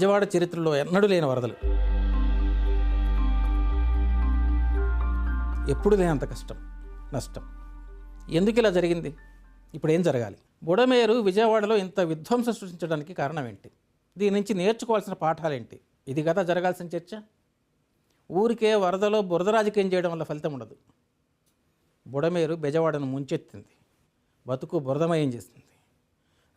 విజయవాడ చరిత్రలో ఎన్నడూ లేని వరదలు. ఎప్పుడు లేనంత కష్టం నష్టం. ఎందుకు ఇలా జరిగింది? ఇప్పుడు ఏం జరగాలి? బుడమేరు విజయవాడలో ఇంత విధ్వంసం సృష్టించడానికి కారణం ఏంటి? దీని నుంచి నేర్చుకోవాల్సిన పాఠాలేంటి ఇది కదా జరగాల్సిన చర్చ. ఊరికే వరదలో బురద రాజకీయం చేయడం వల్ల ఫలితం ఉండదు. బుడమేరు బెజవాడను ముంచెత్తింది. బతుకు బురదమయం చేసింది.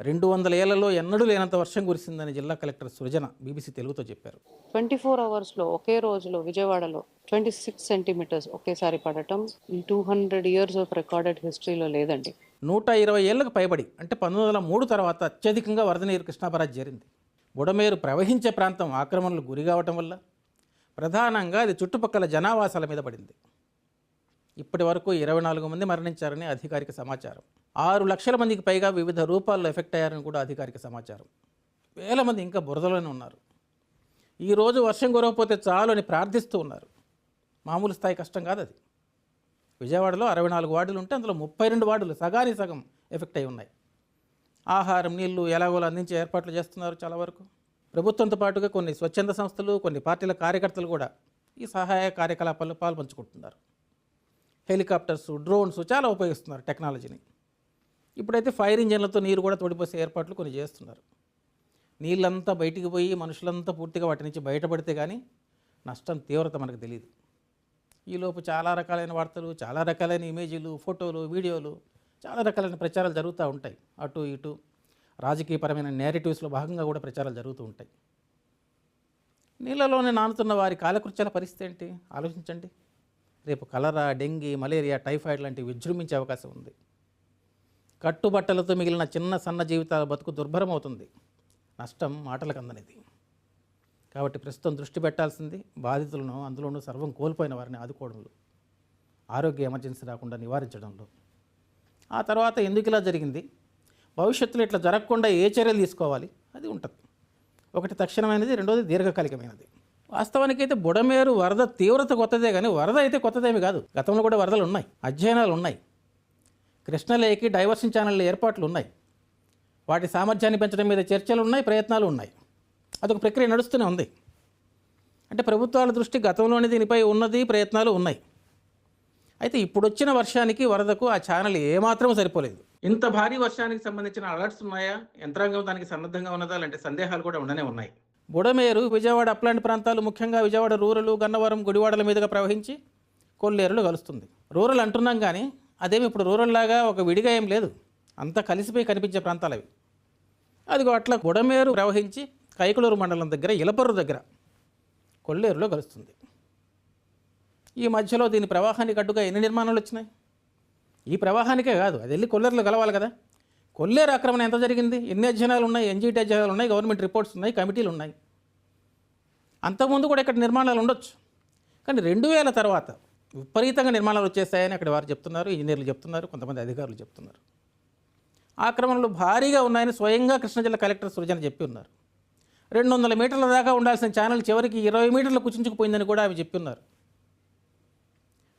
రెండు వందల ఏళ్ళలో ఎన్నడూ లేనంత వర్షం కురిసిందని జిల్లా కలెక్టర్ సృజన బీబీసీ తెలుగుతో చెప్పారు. ట్వంటీ ఫోర్ అవర్స్లో ఒకే రోజులో విజయవాడలో ట్వంటీ సిక్స్ సెంటీమీటర్స్ ఒకేసారి పడటం two hundred years of recorded హిస్టరీలో లేదండి. నూట ఇరవై ఏళ్ళకు పైబడి అంటే పంతొమ్మిది వందల మూడు తర్వాత అత్యధికంగా వరద నీరు కృష్ణాపరాజ్ చేరింది. బుడమేరు ప్రవహించే ప్రాంతం ఆక్రమణలు గురి కావటం వల్ల ప్రధానంగా అది చుట్టుపక్కల జనావాసాల మీద పడింది. ఇప్పటి వరకు ఇరవై నాలుగు మంది మరణించారని అధికారిక సమాచారం. ఆరు లక్షల మందికి పైగా వివిధ రూపాల్లో ఎఫెక్ట్ అయ్యారని కూడా అధికారిక సమాచారం. వేల మంది ఇంకా బురదలోనే ఉన్నారు. ఈరోజు వర్షం కురవకపోతే చాలు అని ప్రార్థిస్తూ ఉన్నారు. మామూలు స్థాయి కష్టం కాదు అది. విజయవాడలో అరవై నాలుగు వార్డులు ఉంటే అందులో ముప్పై రెండు వార్డులు సగాని సగం ఎఫెక్ట్ అయి ఉన్నాయి. ఆహారం నీళ్ళు ఎలాగోలా అందించే ఏర్పాట్లు చేస్తున్నారు చాలా వరకు. ప్రభుత్వంతో పాటుగా కొన్ని స్వచ్ఛంద సంస్థలు కొన్ని పార్టీల కార్యకర్తలు కూడా ఈ సహాయ కార్యకలాపాల్లో పాల్పంచుకుంటున్నారు. హెలికాప్టర్స్ డ్రోన్స్ చాలా ఉపయోగిస్తున్నారు టెక్నాలజీని. ఇప్పుడైతే ఫైర్ ఇంజన్లతో నీరు కూడా తోడిపోసే ఏర్పాట్లు కొన్ని చేస్తున్నారు. నీళ్ళంతా బయటికి పోయి మనుషులంతా పూర్తిగా వాటి నుంచి బయటపడితే కానీ నష్టం తీవ్రత మనకు తెలియదు ఈలోపు చాలా రకాలైన వార్తలు చాలా రకాలైన ఇమేజీలు ఫోటోలు వీడియోలు చాలా రకాలైన ప్రచారాలు జరుగుతూ ఉంటాయి. అటు ఇటు రాజకీయపరమైన నేరేటివ్స్లో భాగంగా కూడా ప్రచారాలు జరుగుతూ ఉంటాయి. నీళ్ళలోనే నానుతున్న వారి కాలకృత్యాల పరిస్థితి ఏంటి? ఆలోచించండి. రేపు కలరా డెంగీ మలేరియా టైఫాయిడ్ లాంటివి విజృంభించే అవకాశం ఉంది. కట్టుబట్టలతో మిగిలిన చిన్న సన్న జీవితాల బతుకు దుర్భరమవుతుంది. నష్టం మాటలకు అందనిది. కాబట్టి ప్రస్తుతం దృష్టి పెట్టాల్సింది బాధితులను అందులోనూ సర్వం కోల్పోయిన వారిని ఆదుకోవడంలో. ఆరోగ్య ఎమర్జెన్సీ రాకుండా నివారించడంలో. ఆ తర్వాత ఎందుకు ఇలా జరిగింది? భవిష్యత్తులో ఇట్లా జరగకుండా ఏ చర్యలు తీసుకోవాలి? అది ఉంటుంది. ఒకటి తక్షణమైనది రెండోది దీర్ఘకాలికమైనది. వాస్తవానికైతే బుడమేరు వరద తీవ్రత కొత్తదే కానీ వరద అయితే కొత్తదేమి కాదు. గతంలో కూడా వరదలు ఉన్నాయి అధ్యయనాలు ఉన్నాయి. కృష్ణలేకి డైవర్షన్ ఛానళ్ళ ఏర్పాట్లు ఉన్నాయి. వాటి సామర్థ్యాన్ని పెంచడం మీద చర్చలు ఉన్నాయి ప్రయత్నాలు ఉన్నాయి. అదొక ప్రక్రియ నడుస్తూనే ఉంది. అంటే ప్రభుత్వాల దృష్టి గతంలోనే దీనిపై ఉన్నది ప్రయత్నాలు ఉన్నాయి. అయితే ఇప్పుడు వచ్చిన వర్షానికి వరదకు ఆ ఛానల్ ఏమాత్రం సరిపోలేదు. ఇంత భారీ వర్షానికి సంబంధించిన అలర్ట్స్ ఉన్నాయా? యంత్రాంగం దానికి సన్నద్ధంగా ఉన్నదా? లాంటి సందేహాలు కూడా ఉండనే ఉన్నాయి. బుడమేరు విజయవాడ అప్లాంటి ప్రాంతాలు ముఖ్యంగా విజయవాడ రూరల్ గన్నవరం గుడివాడల మీదుగా ప్రవహించి కొల్లేరులు కలుస్తుంది. రూరల్ అంటున్నాం కానీ అదేమి ఇప్పుడు రూరల్ లాగా ఒక విడిగా ఏం లేదు. అంతా కలిసిపోయి కనిపించే ప్రాంతాలు అవి. అదిగో అట్లా గుడమేరు ప్రవహించి కైకులూరు మండలం దగ్గర ఇలపర్రు దగ్గర కొల్లేరులో కలుస్తుంది. ఈ మధ్యలో దీని ప్రవాహానికి అడ్డుగా ఎన్ని నిర్మాణాలు వచ్చినాయి? ఈ ప్రవాహానికే కాదు అది వెళ్ళి కొల్లేరులో కలవాలి కదా. కొల్లేరు ఆక్రమణ ఎంత జరిగింది? ఎన్ని అధ్యయనాలు ఉన్నాయి? ఎన్జీటీ అధ్యయనాలు ఉన్నాయి? గవర్నమెంట్ రిపోర్ట్స్ ఉన్నాయి? కమిటీలు ఉన్నాయి. అంతకుముందు కూడా ఇక్కడ నిర్మాణాలు ఉండొచ్చు. కానీ రెండు వేల తర్వాత విపరీతంగా నిర్మాణాలు వచ్చేస్తాయని అక్కడ వారు చెప్తున్నారు ఇంజనీర్లు చెప్తున్నారు కొంతమంది అధికారులు చెప్తున్నారు. ఆక్రమణలు భారీగా ఉన్నాయని స్వయంగా కృష్ణా జిల్లా కలెక్టర్ సృజన చెప్పి ఉన్నారు. రెండు వందల మీటర్ల దాకా ఉండాల్సిన ఛానల్ చివరికి ఇరవై మీటర్లు కుచించుకుపోయిందని కూడా అవి చెప్పి ఉన్నారు.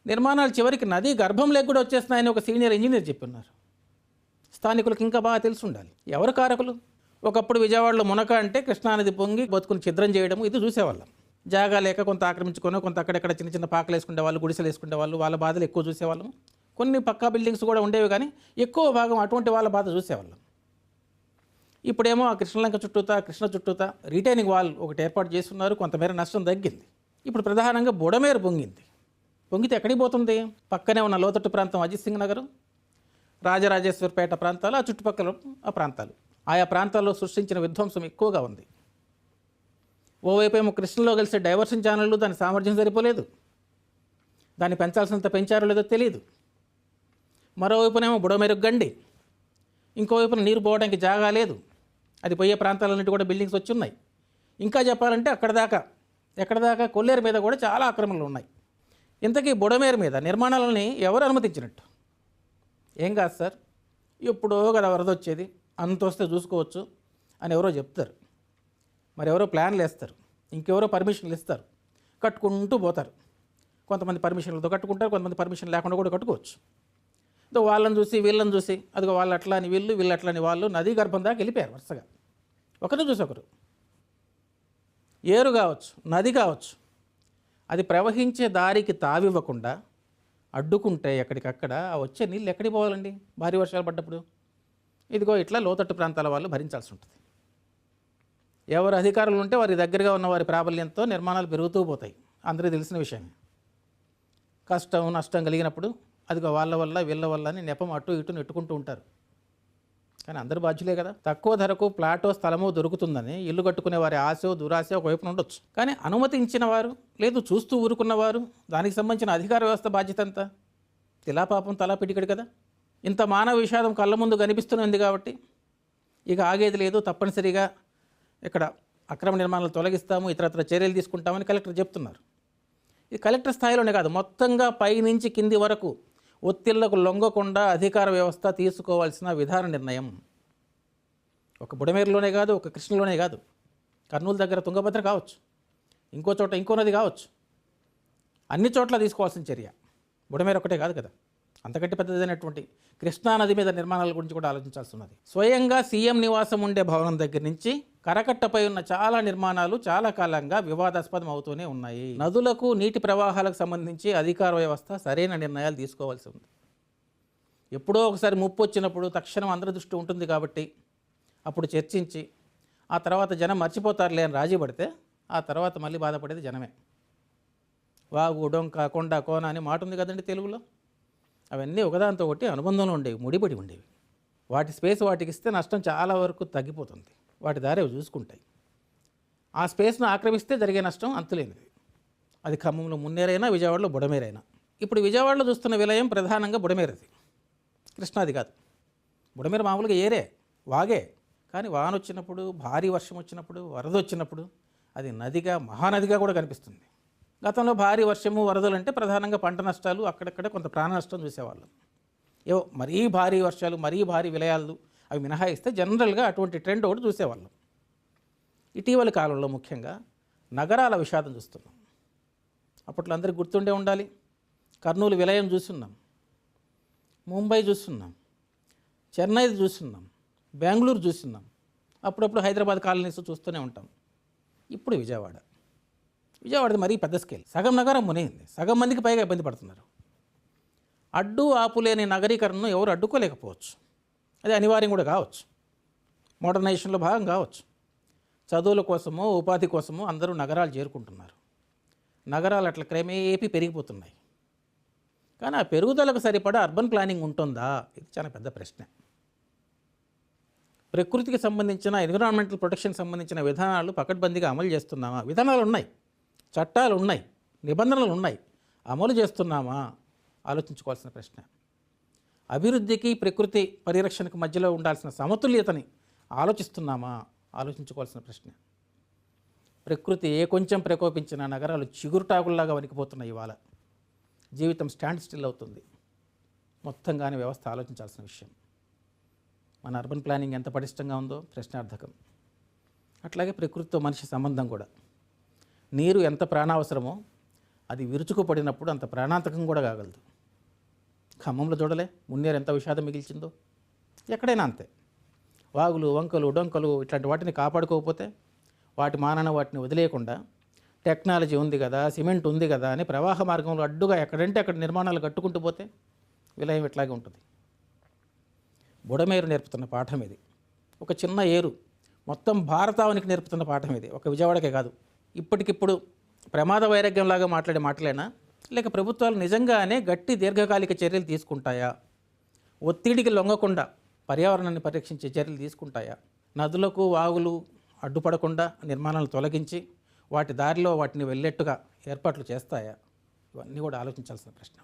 నిర్మాణాలు చివరికి నది గర్భం లేక కూడా వచ్చేస్తున్నాయని ఒక సీనియర్ ఇంజనీర్ చెప్పున్నారు స్థానికులకు ఇంకా బాగా తెలిసి ఉండాలి. ఎవరు కారకులు? ఒకప్పుడు విజయవాడలో మునక అంటే కృష్ణానది పొంగి బతుకుని ఛిద్రం చేయడం ఇది చూసేవాళ్ళం. జాగా లేక కొంత ఆక్రమించుకొని కొంత అక్కడెక్కడ చిన్న చిన్న పాకలు వేసుకునే వాళ్ళు గుడిసెలు వేసుకునే వాళ్ళు వాళ్ళ బాధలు ఎక్కువ చూసేవాళ్ళం కొన్ని పక్కా బిల్డింగ్స్ కూడా ఉండేవి కానీ ఎక్కువ భాగం అటువంటి వాళ్ళ బాధ చూసేవాళ్ళం. ఇప్పుడేమో ఆ కృష్ణలంక చుట్టూతా కృష్ణ చుట్టూతా రిటైనింగ్ వాల్ ఒకటి ఏర్పాటు చేస్తున్నారు. కొంతమేర నష్టం తగ్గింది. ఇప్పుడు ప్రధానంగా బుడమేరు పొంగింది. పొంగితే ఎక్కడికి పోతుంది? పక్కనే ఉన్న లోతట్టు ప్రాంతం అజిత్ సింగ్ నగర్ రాజరాజేశ్వరపేట ప్రాంతాలు ఆ చుట్టుపక్కల ఆ ప్రాంతాలు. ఆయా ప్రాంతాల్లో సృష్టించిన విధ్వంసం ఎక్కువగా ఉంది. ఓవైపు ఏమో కృష్ణలో కలిసే డైవర్షన్ ఛానళ్ళు దాని సామర్థ్యం సరిపోలేదు. దాన్ని పెంచాల్సినంత పెంచారో లేదో తెలియదు మరోవైపునేమో బుడమెరుగు గండి. ఇంకోవైపున నీరు పోవడానికి జాగా లేదు. అది పోయే ప్రాంతాలన్నిటి కూడా బిల్డింగ్స్ వచ్చి ఉన్నాయి ఇంకా చెప్పాలంటే అక్కడ దాకా ఎక్కడ దాకా కొల్లేరు మీద కూడా చాలా ఆక్రమణలు ఉన్నాయి. ఇంతకీ బుడమేరు మీద నిర్మాణాలని ఎవరు అనుమతించినట్టు? ఏం కాదు సార్. ఎప్పుడో కదా వరద వచ్చేది. అంత వస్తే చూసుకోవచ్చు అని ఎవరో చెప్తారు. మరి ఎవరో ప్లాన్లు వేస్తారు ఇంకెవరో పర్మిషన్లు ఇస్తారు కట్టుకుంటూ పోతారు. కొంతమంది పర్మిషన్లతో కట్టుకుంటారు కొంతమంది పర్మిషన్ లేకుండా కూడా కట్టుకోవచ్చు. తో వాళ్ళని చూసి వీళ్ళని చూసి అదిగో వాళ్ళు అట్లా అని వీళ్ళు వీళ్ళు అట్లా అని వాళ్ళు నదీ గర్భం దాకా వెళ్ళిపోయారు వరుసగా. ఒకరిని చూసి ఒకరు. ఏరు కావచ్చు నది కావచ్చు అది ప్రవహించే దారికి తావివ్వకుండా అడ్డుకుంటే ఎక్కడికక్కడ ఆ వచ్చే నీళ్ళు ఎక్కడికి పోవాలండి? భారీ వర్షాలు పడ్డప్పుడు. ఇదిగో ఇట్లా లోతట్టు ప్రాంతాల వాళ్ళు భరించాల్సి ఉంటుంది. ఎవరు అధికారులు ఉంటే వారి దగ్గరగా ఉన్న వారి ప్రాబల్యంతో నిర్మాణాలు పెరుగుతూ పోతాయి. అందరికీ తెలిసిన విషయమే కష్టం నష్టం కలిగినప్పుడు అదిగో వాళ్ళ వల్ల వీళ్ళ వల్ల అని నెపం అటు ఇటు నెట్టుకుంటూ ఉంటారు. కానీ అందరు బాధ్యులే కదా. తక్కువ ధరకు ప్లాటో స్థలమో దొరుకుతుందని ఇల్లు కట్టుకునే వారి ఆశో దురాశ ఒకవైపున ఉండొచ్చు. కానీ అనుమతించిన వారు లేదు చూస్తూ ఊరుకున్నవారు దానికి సంబంధించిన అధికార వ్యవస్థ బాధ్యత అంతా తిలా పాపం తలా పిటికడు కదా. ఇంత మానవ విషాదం కళ్ళ ముందు కనిపిస్తున్నది కాబట్టి ఇక ఆగేది లేదు తప్పనిసరిగా ఇక్కడ అక్రమ నిర్మాణాలు తొలగిస్తాము ఇతరత్ర చర్యలు తీసుకుంటామని కలెక్టర్ చెప్తున్నారు. ఇది కలెక్టర్ స్థాయిలోనే కాదు మొత్తంగా పై నుంచి కింది వరకు ఒత్తిళ్ళకు లొంగకుండా అధికార వ్యవస్థ తీసుకోవాల్సిన విధాన నిర్ణయం. ఒక బుడమేరులోనే కాదు ఒక కృష్ణలోనే కాదు. కర్నూలు దగ్గర తుంగభద్ర కావచ్చు ఇంకో చోట ఇంకో నది కావచ్చు. అన్ని చోట్ల తీసుకోవాల్సిన చర్య. బుడమేరు ఒకటే కాదు కదా. అంతకంటే పెద్దదైనటువంటి కృష్ణా నది మీద నిర్మాణాల గురించి కూడా ఆలోచించాల్సి ఉన్నది. స్వయంగా సీఎం నివాసం ఉండే భవనం దగ్గర నుంచి కరకట్టపై ఉన్న చాలా నిర్మాణాలు చాలా కాలంగా వివాదాస్పదం అవుతూనే ఉన్నాయి. నదులకు నీటి ప్రవాహాలకు సంబంధించి అధికార వ్యవస్థ సరైన నిర్ణయాలు తీసుకోవాల్సి ఉంది. ఎప్పుడో ఒకసారి ముప్పు వచ్చినప్పుడు తక్షణం అందరి దృష్టి ఉంటుంది కాబట్టి అప్పుడు చర్చించి ఆ తర్వాత జనం మర్చిపోతారులే అని రాజీ పడితే ఆ తర్వాత మళ్ళీ బాధపడేది జనమే. వాగు డొంక కొండ కోన అని మాట ఉంది కదండి తెలుగులో? అవన్నీ ఒకదాంతో ఒకటి అనుబంధంలో ఉండేవి ముడిపడి ఉండేవి. వాటి స్పేస్ వాటికి ఇస్తే నష్టం చాలా వరకు తగ్గిపోతుంది. వాటి దారి అవి చూసుకుంటాయి. ఆ స్పేస్ను ఆక్రమిస్తే జరిగే నష్టం అంతులేనిది అది ఖమ్మంలో మున్నేరైనా విజయవాడలో బుడమేరైనా. ఇప్పుడు విజయవాడలో చూస్తున్న విలయం ప్రధానంగా బుడమేరది. కృష్ణాది కాదు. బుడమేర మామూలుగా ఏరే వాగే. కానీ వాన వచ్చినప్పుడు భారీ వర్షం వచ్చినప్పుడు వరద వచ్చినప్పుడు అది నదిగా మహానదిగా కూడా కనిపిస్తుంది. గతంలో భారీ వర్షము వరదలు అంటే ప్రధానంగా పంట నష్టాలు అక్కడక్కడ కొంత ప్రాణ నష్టం చూసేవాళ్ళం. ఏవో మరీ భారీ వర్షాలు మరీ భారీ విలయాలు అవి మినహాయిస్తే జనరల్గా అటువంటి ట్రెండ్ ఒకటి చూసేవాళ్ళం. ఇటీవలి కాలంలో ముఖ్యంగా నగరాల విషాదం చూస్తున్నాం. అప్పట్లో అందరికి గుర్తుండే ఉండాలి. కర్నూలు విలయం చూస్తున్నాం. ముంబై చూస్తున్నాం. చెన్నై చూస్తున్నాం. బెంగళూరు చూస్తున్నాం. అప్పుడప్పుడు హైదరాబాద్ కాలనీస్ చూస్తూనే ఉంటాం. ఇప్పుడు విజయవాడ. విజయవాడది మరీ పెద్ద స్కేల్ సగం నగరం మునిగింది సగం మందికి పైగా ఇబ్బంది పడుతున్నారు. అడ్డు ఆపులేని నగరీకరణను ఎవరు అడ్డుకోలేకపోవచ్చు. అది అనివార్యం కూడా కావచ్చు. మోడర్నైజేషన్లో భాగం కావచ్చు. చదువుల కోసమో ఉపాధి కోసమో అందరూ నగరాలు చేరుకుంటున్నారు. నగరాలు అట్లా క్రమేపీ పెరిగిపోతున్నాయి. కానీ ఆ పెరుగుదలకు సరిపడా అర్బన్ ప్లానింగ్ ఉంటుందా? ఇది చాలా పెద్ద ప్రశ్న. ప్రకృతికి సంబంధించిన ఎన్విరాన్మెంటల్ ప్రొటెక్షన్ సంబంధించిన విధానాలు పకడ్బందీగా అమలు చేస్తున్నామా? విధానాలు ఉన్నాయి. చట్టాలు ఉన్నాయి నిబంధనలు ఉన్నాయి అమలు చేస్తున్నామా? ఆలోచించుకోవాల్సిన ప్రశ్న. అభివృద్ధికి ప్రకృతి పరిరక్షణకు మధ్యలో ఉండాల్సిన సమతుల్యతని ఆలోచిస్తున్నామా? ఆలోచించుకోవాల్సిన ప్రశ్న. ప్రకృతి ఏ కొంచెం ప్రకోపించిన నగరాలు చిగురుటాకుల్లాగా వణికిపోతున్నాయి ఇవాళ. జీవితం స్టాండ్ స్టిల్ అవుతుంది. మొత్తంగానే వ్యవస్థ ఆలోచించాల్సిన విషయం. మన అర్బన్ ప్లానింగ్ ఎంత పటిష్టంగా ఉందో ప్రశ్నార్థకం. అట్లాగే ప్రకృతితో మనిషి సంబంధం కూడా. నీరు ఎంత ప్రాణావసరమో అది విరుచుకుపడినప్పుడు అంత ప్రాణాంతకం కూడా కాగలదు. ఖమ్మంలో చూడలే మున్నేరు ఎంత విషాదం మిగిల్చిందో. ఎక్కడైనా అంతే. వాగులు వంకలు డొంకలు ఇట్లాంటి వాటిని కాపాడుకోకపోతే వాటి మానన వాటిని వదిలేయకుండా టెక్నాలజీ ఉంది కదా సిమెంట్ ఉంది కదా అని ప్రవాహ మార్గంలో అడ్డుగా ఎక్కడంటే అక్కడ నిర్మాణాలు కట్టుకుంటూ పోతే విలయం ఇట్లాగే ఉంటుంది. బుడమేరు నేర్పుతున్న పాఠం ఇది. ఒక చిన్న ఏరు మొత్తం భారతావనికి నేర్పుతున్న పాఠం ఇది. ఒక విజయవాడకే కాదు ఇప్పటికిప్పుడు ప్రమాద వైరాగ్యంలాగా మాట్లాడే మాటలేనా? లేక ప్రభుత్వాలు నిజంగానే గట్టి దీర్ఘకాలిక చర్యలు తీసుకుంటాయా? ఒత్తిడికి లొంగకుండా పర్యావరణాన్ని పరిరక్షించే చర్యలు తీసుకుంటాయా? నదులకు వాగులు అడ్డుపడకుండా నిర్మాణాలు తొలగించి వాటి దారిలో వాటిని వెళ్ళేట్టుగా ఏర్పాట్లు చేస్తాయా? ఇవన్నీ కూడా ఆలోచించాల్సిన ప్రశ్న